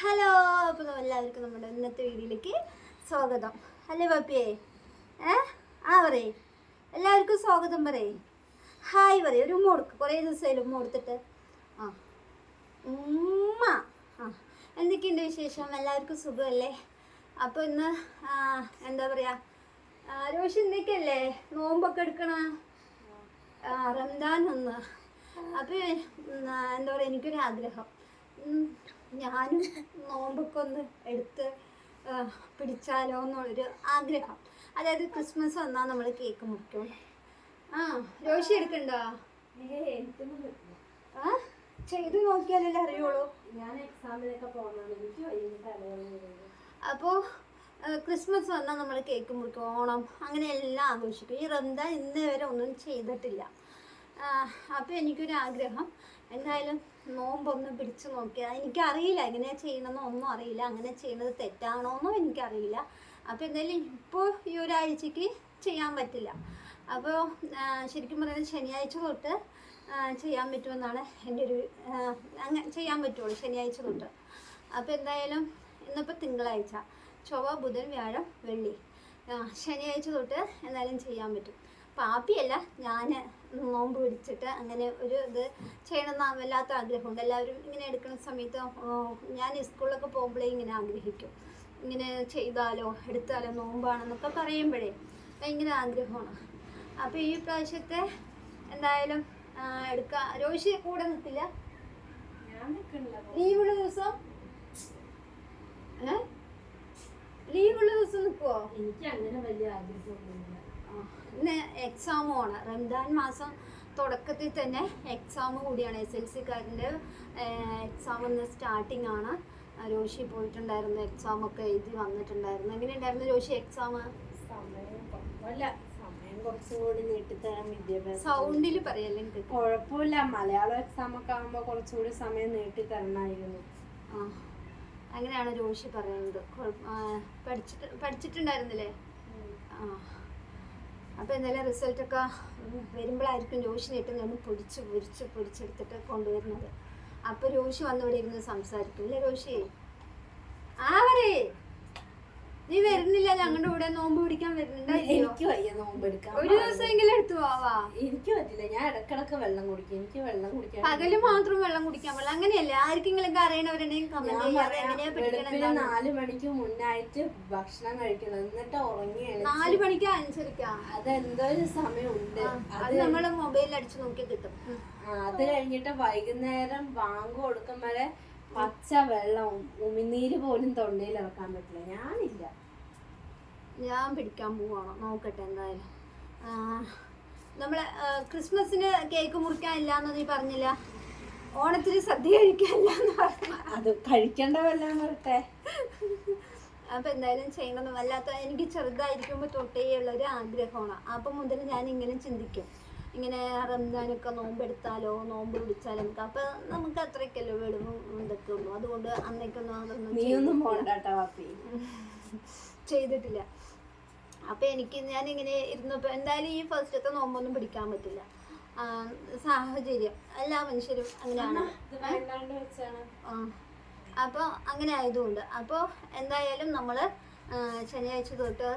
Hello അപ്പോൾ എല്ലാവർക്കും നമ്മുടെ ഇന്നത്തെ വീഡിയോയിലേക്ക് സ്വാഗതം. അല്ലേ പപ്പിയേ? ഏ? ആ പറയേ. എല്ലാവർക്കും സ്വാഗതം പറയേ. ഹായ് പറയേ. ഒരു ഉമ്മ കൊടുക്ക്. കുറേ ദിവസമായാലും ഉമ്മ കൊടുത്തിട്ട്. ആ. ഉമ്മ. ആ. എന്തൊക്കെയുണ്ട് വിശേഷം? എല്ലാവർക്കും സുഖമല്ലേ? അപ്പോൾ ഇന്ന് എന്താ പറയുക രോഷി എന്തൊക്കെയല്ലേ? നോമ്പൊക്കെ എടുക്കണ? റംദാൻ ഒന്ന് അപ്പോൾ എന്താ പറയുക എനിക്കൊരു ആഗ്രഹം. ഞാനും നോമ്പൊക്കെ ഒന്ന് എടുത്ത് പിടിച്ചാലോ എന്നുള്ളൊരു ആഗ്രഹം. അതായത് ക്രിസ്മസ് വന്നാൽ നമ്മൾ കേക്ക് മുറിക്കും. ആ രോഷി എടുക്കണ്ടോ? ആ ചെയ്ത് നോക്കിയാലല്ലേ അറിയുള്ളൂ. ഞാൻ എക്സാമിനൊക്കെ പോകുന്നത് അപ്പോൾ ക്രിസ്മസ് വന്നാൽ നമ്മൾ കേക്ക് മുറിക്കും ഓണം അങ്ങനെ എല്ലാം ആഘോഷിക്കും. ഈ റന്ത ഇന്ന് വരെ ഒന്നും ചെയ്തിട്ടില്ല. അപ്പോൾ എനിക്കൊരു ആഗ്രഹം എന്തായാലും നോമ്പൊന്ന് പിടിച്ചു നോക്കിയാൽ എനിക്കറിയില്ല എങ്ങനെയാ ചെയ്യണമെന്നോ ഒന്നും അറിയില്ല. അങ്ങനെ ചെയ്യുന്നത് തെറ്റാണോന്നും എനിക്കറിയില്ല. അപ്പോൾ എന്തായാലും ഇപ്പോൾ ഈ ഒരാഴ്ചക്ക് ചെയ്യാൻ പറ്റില്ല. അപ്പോൾ ശരിക്കും പറയുന്നത് ശനിയാഴ്ച തൊട്ട് ചെയ്യാൻ പറ്റുമെന്നാണ് എന്റെ ഒരു അങ്ങനെ ചെയ്യാൻ പറ്റുള്ളൂ ശനിയാഴ്ച തൊട്ട്. അപ്പോൾ എന്തായാലും ഇന്നിപ്പോൾ തിങ്കളാഴ്ച. ചൊവ്വ ബുധൻ വ്യാഴം വെള്ളി. ശനിയാഴ്ച തൊട്ട് എന്തായാലും ചെയ്യാൻ പറ്റും. പാപ്പിയല്ല ഞാൻ നോമ്പ് പിടിച്ചിട്ട് അങ്ങനെ ഒരു ഇത് ചെയ്യണമെന്ന് വല്ലാത്ത ആഗ്രഹമുണ്ട്. എല്ലാവരും ഇങ്ങനെ എടുക്കുന്ന സമയത്ത് ഞാൻ സ്കൂളിലൊക്കെ പോകുമ്പോഴേ ഇങ്ങനെ ആഗ്രഹിക്കും. ഇങ്ങനെ ചെയ്താലോ എടുത്താലോ നോമ്പാണെന്നൊക്കെ പറയുമ്പോഴേ ഭയങ്കര ആഗ്രഹമാണ്. അപ്പോൾ ഈ പ്രാവശ്യത്തെ എന്തായാലും എടുക്ക രോഷി കൂടെ നിൽക്കില്ല? ലീവുള്ള ദിവസം? ലീവുള്ള ദിവസം നിൽക്കുവോ? എനിക്ക് അങ്ങനെ വലിയ ആഗ്രഹമൊന്നുമില്ല. ഇന്ന് എക്സാമുമാണ് റംദാൻ മാസം തുടക്കത്തിൽ തന്നെ എക്സാം കൂടിയാണ്. എസ് എൽ സിക്കാരന്റെ എക്സാം ഇന്ന് സ്റ്റാർട്ടിംഗ് ആണ്. രോഷി പോയിട്ടുണ്ടായിരുന്നു. എക്സാം ഒക്കെ എഴുതി വന്നിട്ടുണ്ടായിരുന്നു. എങ്ങനെയുണ്ടായിരുന്നു രോഷി എക്സാം സൗണ്ടിൽ പറയല്ലേ കുഴപ്പമില്ല. മലയാളം എക്സാം ഒക്കെ ആകുമ്പോൾ കുറച്ചുകൂടി സമയം നീട്ടിത്തരണമായിരുന്നു. ആ അങ്ങനെയാണ് രോഷി പറയുന്നത്. പഠിച്ചിട്ട് പഠിച്ചിട്ടുണ്ടായിരുന്നില്ലേ? അപ്പോൾ എന്തായാലും റിസൾട്ടൊക്കെ വരുമ്പോഴായിരിക്കും രോഷി നെട്ട് ഞാൻ പൊടിച്ച് പൊരിച്ച് പൊരിച്ചെടുത്തിട്ട് കൊണ്ടുവരുന്നത്. അപ്പോൾ രോഷി വന്നിവിടെ ഇരുന്ന് സംസാരിക്കും. അല്ലേ രോഷി? ആ പറയേ നീ വരുന്നില്ല ഞങ്ങളുടെ കൂടെ നോമ്പ് പിടിക്കാൻ വരുന്നുണ്ടായിരിക്കോ എനിക്ക് വയ്യ നോമ്പ് എടുക്കാൻ. ഒരു ദിവസമെങ്കിലും എടുത്തു പോവാ എനിക്ക് പറ്റില്ല ഞാൻ ഇടക്കിടക്ക് വെള്ളം കുടിക്കും. എനിക്ക് വെള്ളം കുടിക്കാൻ പകൽ മാത്രം വെള്ളം കുടിക്കാൻ പാടില്ല. അങ്ങനെയല്ല? ആർക്കെങ്കിലും അറിയണവരുണ്ടെങ്കിൽ കമന്റ്? നാല് മണിക്ക് മുന്നായിട്ട് ഭക്ഷണം കഴിക്കണം. എന്നിട്ട് ഉറങ്ങിയാണ് നാല് മണിക്ക് അനുസരിക്കാം. അതെന്തോ ഒരു സമയമുണ്ട്. അത് നമ്മൾ മൊബൈലിൽ അടിച്ചു നോക്കി കിട്ടും അത് കഴിഞ്ഞിട്ട് വൈകുന്നേരം ബാങ്ക് കൊടുക്കും വരെ പച്ച വെള്ളം ഉമിനീര് പോലും തൊണ്ടയിൽ ഇറക്കാൻ പറ്റില്ല. ഞാനില്ല. ഞാൻ പിടിക്കാൻ പോവാണോ. നോക്കട്ടെ എന്തായാലും. നമ്മളെ ക്രിസ്മസിന് കേക്ക് മുറിക്കാനില്ല എന്ന് നീ പറഞ്ഞില്ല? ഓണത്തിന് സദ്യ കഴിക്കാനില്ല എന്ന് പറഞ്ഞു. അത് കഴിക്കേണ്ട വല്ലതും വരട്ടെ അപ്പൊ എന്തായാലും ചെയ്യണമെന്ന് വല്ലാത്ത എനിക്ക് ചെറുതായിരിക്കുമ്പോൾ തൊട്ടേ ഉള്ള ഒരു ആഗ്രഹമാണ്. അപ്പം മുതൽ ഞാൻ ഇങ്ങനെ ചിന്തിക്കും. ഇങ്ങനെ റംസാനൊക്കെ നോമ്പെടുത്താലോ നോമ്പ് പിടിച്ചാലോ നമുക്ക് അപ്പൊ നമുക്ക് അത്രയ്ക്കല്ലോ വെളിവും ഇതൊക്കെ ഉള്ളൂ. അതുകൊണ്ട് അന്നേക്കൊന്നും അതൊന്നും നീയൊന്നും പോണ്ടാട്ടാ വാപ്പി. ചെയ്തിട്ടില്ല. അപ്പൊ എനിക്ക് ഞാൻ ഇങ്ങനെ ഇരുന്നപ്പോ എന്തായാലും ഈ ഫസ്റ്റത്തെ നോമ്പൊന്നും പിടിക്കാൻ പറ്റില്ല. സാഹചര്യം. എല്ലാ മനുഷ്യരും അങ്ങനെയാണ്. അപ്പോൾ അങ്ങനെ ആയതുകൊണ്ട്. അപ്പോൾ എന്തായാലും നമ്മൾ ശനിയാഴ്ച തൊട്ട്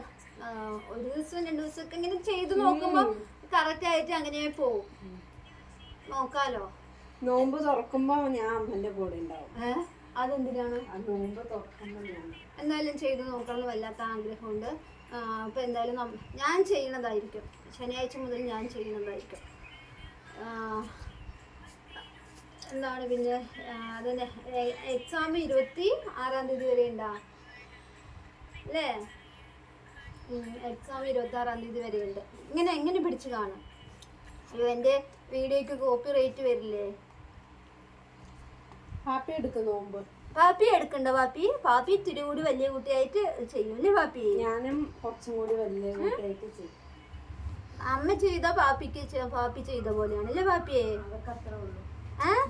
ഒരു ദിവസം രണ്ട് ദിവസമൊക്കെ ഇങ്ങനെ ചെയ്തു നോക്കുമ്പോൾ കറക്റ്റ് ആയിട്ട് അങ്ങനെ പോവും. നോക്കാലോ. നോമ്പ് തുറക്കുമ്പോ ഞാൻ അമ്മന്റെ കൂടെ ഉണ്ടാവും. അതെന്തിനാണ്? നോമ്പ് തുറക്കുമ്പോ ഞാൻ. എന്തായാലും ചെയ്ത് നോക്കണം വല്ലാത്ത ആഗ്രഹമുണ്ട്. അപ്പോൾ എന്തായാലും ഞാൻ ചെയ്യണതായിരിക്കും. ശനിയാഴ്ച മുതൽ ഞാൻ ചെയ്യുന്നതായിരിക്കും ആ, എന്താണ് പിന്നെ അതന്നെ എക്സാം ഇരുപത്തി ആറാം തീയതി വരെ ഉണ്ടാ അല്ലേ? എക്സാം ഇരുപത്തി ആറാം തീയതി വരെ ഉണ്ട് ഇങ്ങനെ എങ്ങനെ പിടിച്ച് കാണും? അയ്യോ എന്റെ വീഡിയോയ്ക്ക് കോപ്പി റേറ്റ് വരില്ലേ? പാപ്പി എടുക്കുന്നു നോമ്പ്. പാപ്പി എടുക്കണ്ട പാപ്പി. പാപ്പി ഇത്തിരി കൂടി വലിയ കുട്ടിയായിട്ട് ചെയ്യും അല്ലേ പാപ്പി? ഞാനും കുറച്ചും കൂടി വലിയ കുട്ടിയായിട്ട് ചെയ്യും. അമ്മ ചെയ്ത പാപ്പിക്ക് പാപ്പി ചെയ്ത പോലെയാണ് അല്ലേ പാപ്പിയെ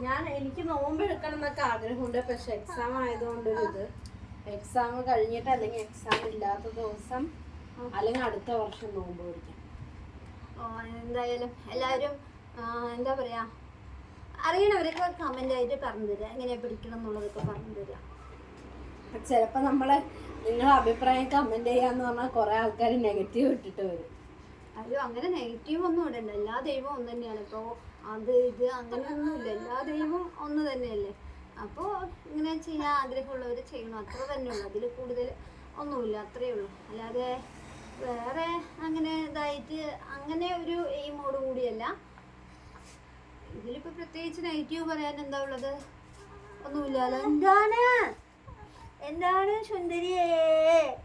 ഞാൻ എനിക്ക് നോമ്പ് എടുക്കണം എന്നൊക്കെ ആഗ്രഹമുണ്ട്. പക്ഷെ എക്സാം ആയതുകൊണ്ട് ഇത് എക്സാം കഴിഞ്ഞിട്ട് അല്ലെങ്കിൽ എക്സാം ഇല്ലാത്ത ദിവസം അല്ലെങ്കിൽ അടുത്ത വർഷം നോമ്പ് പിടിക്കാം എന്തായാലും എല്ലാവരും എന്താ പറയാ അറിയണവരൊക്കെ കമന്റ് ആയിട്ട് പറഞ്ഞു തരിക എങ്ങനെ പിടിക്കണം എന്നുള്ളതൊക്കെ പറഞ്ഞു തരിക ചിലപ്പോ നമ്മൾ നിങ്ങളെ അഭിപ്രായം കമന്റ് ചെയ്യാന്ന് പറഞ്ഞാൽ കുറെ ആൾക്കാർ നെഗറ്റീവ് ഇട്ടിട്ട് വരും. അയ്യോ അങ്ങനെ നെഗറ്റീവ് ഒന്നും ഇടണ്ട. എല്ലാ ദൈവവും ഒന്ന് തന്നെയാണ്. ഇപ്പോൾ അത് ഇത് അങ്ങനെയൊന്നുമില്ല. എല്ലാ ദൈവവും ഒന്ന് തന്നെയല്ലേ? അപ്പോൾ ഇങ്ങനെ ചെയ്യാൻ ആഗ്രഹമുള്ളവർ ചെയ്യണം. അത്ര തന്നെയുള്ളൂ അതിൽ കൂടുതൽ ഒന്നുമില്ല. അത്രയേ ഉള്ളൂ. അല്ലാതെ വേറെ അങ്ങനെ ഇതായിട്ട് അങ്ങനെ ഒരു എയിമോട് കൂടിയല്ല. ഇതിലിപ്പോൾ പ്രത്യേകിച്ച് നെഗറ്റീവ് പറയാൻ എന്താ ഉള്ളത്? ഒന്നുമില്ലല്ലോ എന്താണ്? എന്താണ് സുന്ദരിയേ?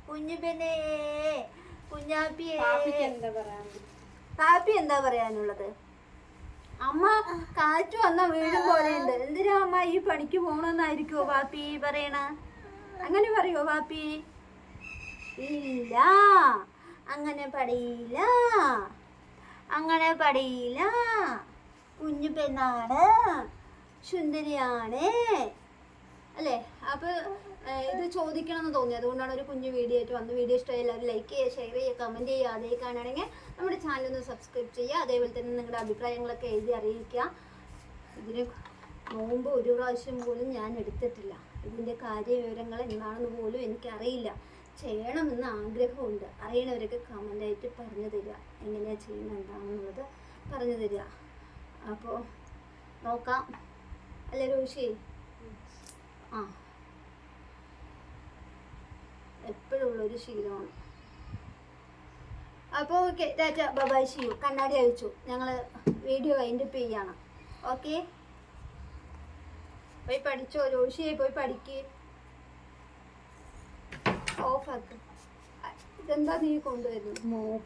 കുഞ്ഞുപെന്നേ കുഞ്ഞാപ്പിയേ? എന്താ പറയാ പാപ്പി എന്താ പറയാനുള്ളത്? അമ്മ കാറ്റ് വന്ന വീടും പോലെയുണ്ട്. എന്തിനാ അമ്മ ഈ പണിക്ക് പോണെന്നായിരിക്കോ പാപ്പി പറയണ? അങ്ങനെ പറയോ പാപ്പി? ഇല്ല. അങ്ങനെ പടിയില്ല അങ്ങനെ പടിയില്ല കുഞ്ഞു പെണ്ണാണ്. സുന്ദരിയാണ്. അല്ലേ? അപ്പോൾ ഇത് ചോദിക്കണം എന്ന് തോന്നി. അതുകൊണ്ടാണ് ഒരു കുഞ്ഞു വീഡിയോ ആയിട്ട് വന്ന് വീഡിയോ ഇഷ്ടമായി എല്ലാവരും ലൈക്ക് ചെയ്യുക ഷെയർ ചെയ്യുക കമന്റ് ചെയ്യുക അതേ കാണുകയാണെങ്കിൽ നമ്മുടെ ചാനൽ ഒന്ന് സബ്സ്ക്രൈബ് ചെയ്യുക. അതേപോലെ തന്നെ നിങ്ങളുടെ അഭിപ്രായങ്ങളൊക്കെ എഴുതി അറിയിക്കുക. ഇതിന് നോമ്പ് ഒരു പ്രാവശ്യം പോലും ഞാൻ എടുത്തിട്ടില്ല. ഇതിന്റെ കാര്യവിവരങ്ങൾ എന്താണെന്ന് പോലും എനിക്കറിയില്ല. ചെയ്യണമെന്ന് ആഗ്രഹമുണ്ട്. അറിയണവരൊക്കെ കമന്റായിട്ട് പറഞ്ഞു തരിക. എങ്ങനെയാണ് ചെയ്യുന്നത് പറഞ്ഞു തരിക. അപ്പോൾ നോക്കാം. അല്ല രോഷി? ആ. എപ്പോഴും ഉള്ളൊരു ശീലമാണ്. അപ്പോൾ ഓക്കെ ടാറ്റ ബബായ് ഷിയു കണ്ണാടി അയച്ചു ഞങ്ങൾ വീഡിയോ വൈൻഡപ്പ് ചെയ്യണം. ഓക്കെ പോയി പഠിച്ചോ രോഷിയെ പോയി പഠിക്ക്. ഓഫാക്ക് ഇതെന്താ നീ കൊണ്ടുവരുന്നത്? മോപ്പ്